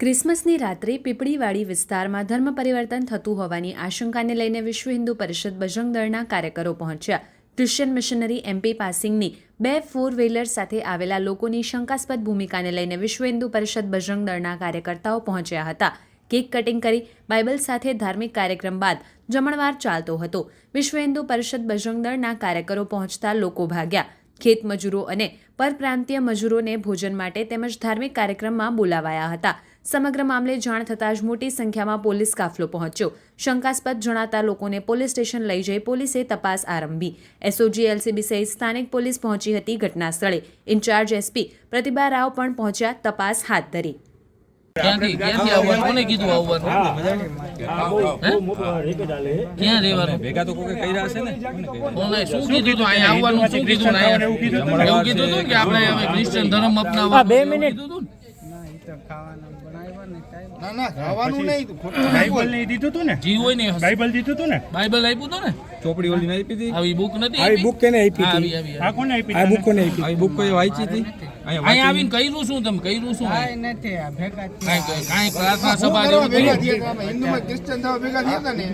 ક્રિસમસની રાત્રે પીપળીવાડી વિસ્તારમાં ધર્મ પરિવર્તન થતું હોવાની આશંકાને લઈને વિશ્વ હિન્દુ પરિષદ બજરંગ દળના કાર્યકરો પહોંચ્યા. ક્રિશ્ચિયન મિશનરી એમપી પાસિંગની બે ફોર વ્હીલર સાથે આવેલા લોકોની શંકાસ્પદ ભૂમિકાને લઈને વિશ્વ હિન્દુ પરિષદ બજરંગ દળના કાર્યકર્તાઓ પહોંચ્યા હતા. કેક કટિંગ કરી બાઇબલ સાથે ધાર્મિક કાર્યક્રમ બાદ જમણવાર ચાલતો હતો. વિશ્વ હિન્દુ પરિષદ બજરંગ દળના કાર્યકરો પહોંચતા લોકો ભાગ્યા. ખેત મજૂરો અને પરપ્રાંતીય મજૂરોને ભોજન માટે તેમજ ધાર્મિક કાર્યક્રમમાં બોલાવાયા હતા. સમગ્ર મામલે જાણ થતાં જ મોટી સંખ્યામાં પોલીસ કાફલો પહોંચ્યો. શંકાસ્પદ જણાતા લોકોને પોલીસ સ્ટેશન લઈ જઈ પોલીસે તપાસ આરંભી. એસઓજી એલસીબી સહિત સ્થાનિક પોલીસ પહોંચી હતી ઘટનાસ્થળે. ઇન્ચાર્જ એસપી પ્રતિભા રાવ પણ પહોંચ્યા, તપાસ હાથ ધરી. ક્યાંથી? ક્યાંથી આવવાનું? કોને કીધું આવવાનું? ક્યાં રહેવાનું? ભેગા તો કોઈ ને? કોને શું કીધું તું? અહીંયા આવવાનું? શું કીધું ને? એવું કીધું હતું કે આપણે હવે ક્રિશ્ચિયન ધર્મ અપનાવવાનો? બે મિનિટ. કીધું તું ના? ના ખાવાનું નહીં ખોટું બાઇબલ નહીં દીધું તું ને? જી હોય ને બાઇબલ દીધું તું ને? બાઇબલ આપ્યું તું ને? ચોપડી ઓલી નહીં આપી હતી? આવી બુક નથી આવી બુક કેને આપી હતી. આવી આવી આ કોને આપી આ બુક કોને આપી આવી બુક કોઈ વાંચી હતી? અહીંયા આવીને કર્યું શું તમે કર્યું શું કાંઈ કાંઈ પ્રાર્થના સભા કરવા જેવું ભેગા થયું? થયા હિન્દુમાં ક્રિશ્ચન થવા ભેગા થયા હતા ને?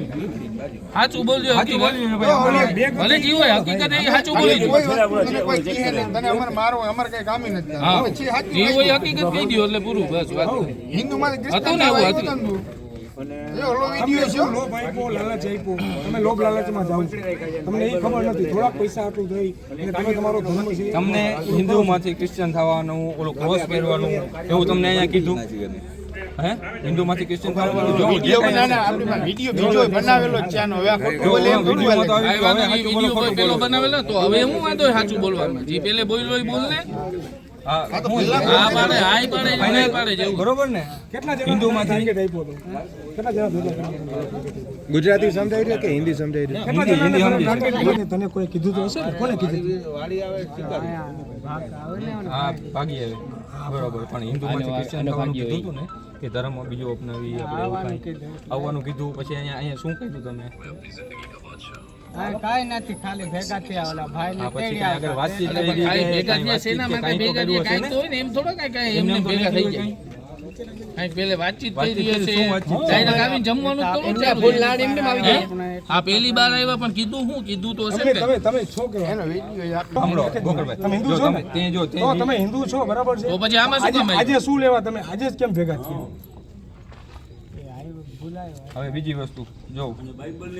સાચું બોલજો સાચું ને ભાઈ ભલે જીવો હકીકત એ સાચું બોલી દો. કોઈ તને કોઈ કહે નહીં. તને અમારે મારો અમારે કઈ કામ નથી હા. હવે છે સાચું જી હોય કહી હકીકત કહી દો એટલે પૂરું બસ વાત હિન્દુમાંથી હતું ક્રિશ્ચન ને થવા એવું હતું. તમે લોભ લાલચમાં જાઓ. તમને એ ખબર નથી. થોડાક પૈસા આટલું થઈ. અને તમે તમારો ધર્મ છે. તમને હિન્દુમાંથી ક્રિશ્ચિયન થવાનું ઓલો ક્રોસ પહેરવાનું એવું તમને અહીંયા કીધું? હે? હિન્દુમાંથી થવાનું? જો વીડિયો બીજો બનાવેલો છે. આનો. હવે ખોટું બોલે એમ થોડું. આવી વીડિયો પેલો બનાવેલો તો હું વાંધો સાચું બોલવામાં. જે પેલે બોલ્યો એ બોલ બરોબર ને? ગુજરાતી સમજાવી રહ્યા કે હિન્દી સમજાવી કર્યું? તને કોઈ કીધું તો હશે કોને કીધું? હા ભાગી આવે. બરોબર પણ હિન્દુમાંથી ક્રિશ્ચિયન થવાનું કીધું હતું ને કે ધર્મ બીજો અપનાવી આપણે આવવાનું કીધું પછી અહીંયા અહીંયા શું કીધું તમે? કાંઈ નથી ખાલી ભેગા થયા ઓલા ભાઈ હા પછી આગળ વાતચીત કરી કે કાંઈ ભેગા થયા શેના માટે ભેગા થયા કાંઈક તો હોય ને એમ થોડો કાંઈ કાંઈ એમને ભેગા થઈ જાય પેલે વાતચીત આ પેલી બાર આવ્યા પણ કીધું હું કીધું તો હશે તમે તમે તમે એનો વીડિયો સાંભળો ગોકળભાઈ. તમે હિન્દુ છો ને? તે જો તે તમે હિન્દુ છો બરાબર છે? તો પછી આમાં શું આજે આજે શું લેવા તમે? આજે જ કેમ ભેગા થયા? હવે બીજી વસ્તુ જો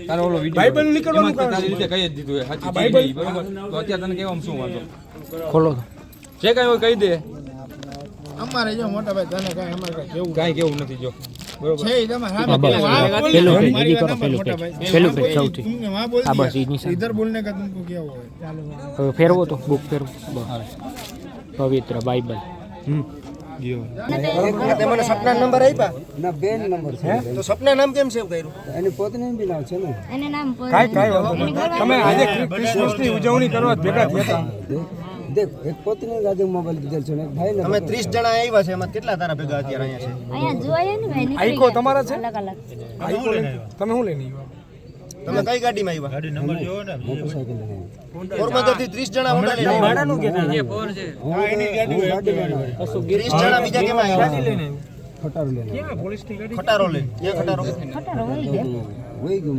તારો ઓલો વિડિયો બાઇબલ નીકળવાનું તારી રીતે કહી જ દીધું એ સાચી બાઇબલ બરાબર? તો અત્યારે તને કેવામાં શું વાંધો? ખોલો જે કાંઈ હોય કહી દે. અમારે જો મોટા ભાઈ તને કાંઈ અમારે કાંઈ કેવું કાંઈ કેવું નથી જો. ફેરવો તો બુક ફેરવો. પવિત્ર બાઇબલ હમ. મને સપના નંબર આપ્યા? ના બેન નંબર છે. તો સપના નામ કેમ સેવ કર્યું? એની પોતની બી નામ છે ને. એને નામ કાંઈ કાંઈ વાંધો તમે આજે ક્રિસમસની ઉજવણી કરવા ભેગા થયા દેખ એક પોતની આજે મોબાઈલ છે એક ભાઈ તમે ત્રીસ જણા આવ્યા છે એમાં કેટલા તારા ભેગા અત્યારે અહીંયા છે? અહીંયા જોયા ને ભાઈ આઈકો તમારા છે? અલગ અલગ. તમે શું લઈને આવ્યા? તમે કઈ ગાડીમાં આવ્યા? મોટરસાઇકલ લઈને પોરબંદરથી ત્રીસ જણા હોન્ડા લઈને જણા બીજા કેમાં આવ્યા? ખટારું લઈને ખટારો લઈને ક્યાં ખટારો ખટારો. હોય ગયા. વહી ગયું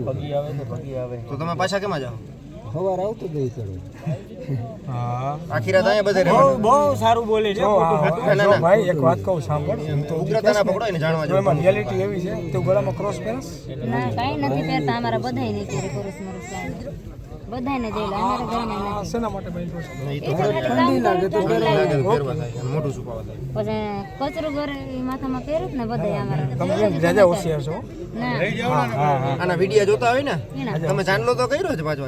તો તમે પાછા કેમાં જાઓ? સવાર આવતો તો એ ચડો આખી રાત અહીંયા બધે રહેવાનું. બહુ સારું બોલે છે ભાઈ એક વાત કહું સાંભળ. એમ તો ઉગ્રતાના પકડો એને જાણવા જો એમાં રિયાલિટી એવી છે તું ગળામાં ક્રોસ પહેરસ? ના કાંઈ નથી પહેરતા અમારા બધાય નહીં પહેરે કોરસ મરસ કાંઈ. જઈ લે અમારા ઘરના શેના માટે બાંધ્યો છે? એ તો એટલે કામ તો ઠંડી લાગે. ફેરવા થાય મોટું સુપાવા થાય પછી કચરું ઘરે માથામાં પહેરું જ ને બધાય અમારા તમે જાજા હોશિયાર છો? ના. આના વીડિયો જોતા હોય ને? તમે ચાંદલો તો કર્યો છે પાછો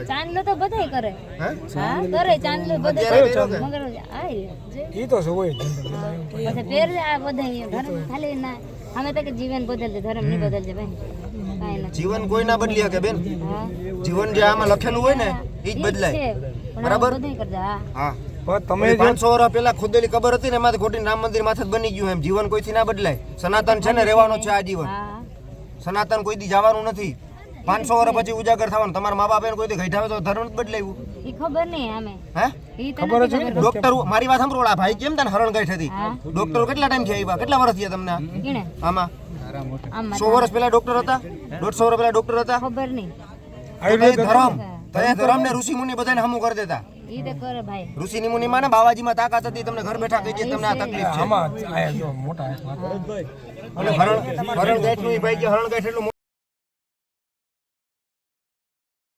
તો બધાય કરે. હા? કરે ચાંદલો બધાય? મગર આય ઈ તો હોય પછી આ બધાય ધર્મ ખાલી ના અમે તો કે જીવન બદલજે ધર્મ નહીં બદલજે ભાઈ. જીવન કોઈ ના બદલી શકે બેન. જીવન જે આમાં લખેલું હોય ને એ જ બદલાય. બરાબર? આ બધાય કરજે હા. હા. પણ તમે તમે પાંચસો વર્ષ પહેલા ખોદેલી કબર હતી ને એમાંથી ખોટી રામ મંદિર માથે બની ગયું એમ. જીવન કોઈથી ના બદલાય. સનાતન છે ને રહેવાનો છે આ જીવન. સનાતન કોઈ દી જવાનું નથી. પાંચસો વર્ષ પછી ઉજાગર થવાનું. તમારા મા બાપે કોઈ દી હોય તો ધર્મ બદલાવ્યું ઈ ખબર નહીં અમે હે? ખબર છે? ડોક્ટર મારી વાત સાંભળો ભાઈ કેમ તને હરણ ગઈઠ હતી? ડોક્ટર કેટલા ટાઈમથી આવ્યા? કેટલા વર્ષ થયા તમને આમાં? સો વર્ષ પહેલા ડોક્ટર હતા? દોઢસો વર્ષ પહેલા ડોક્ટર હતા? ખબર નહીં. ધર્મ ધર્મ ને ઋષિ મુનિ બધાને હમું કરી દેતા. ઈ તો કરે મુનિ માં ને બાવાજીમાં તાકાત હતી તમને ઘર બેઠા કહી દે તમને આ તકલીફ છે. આમાં હરણ હરણ ગાંઠનું ભાઈ હરણ ગાંઠ એટલું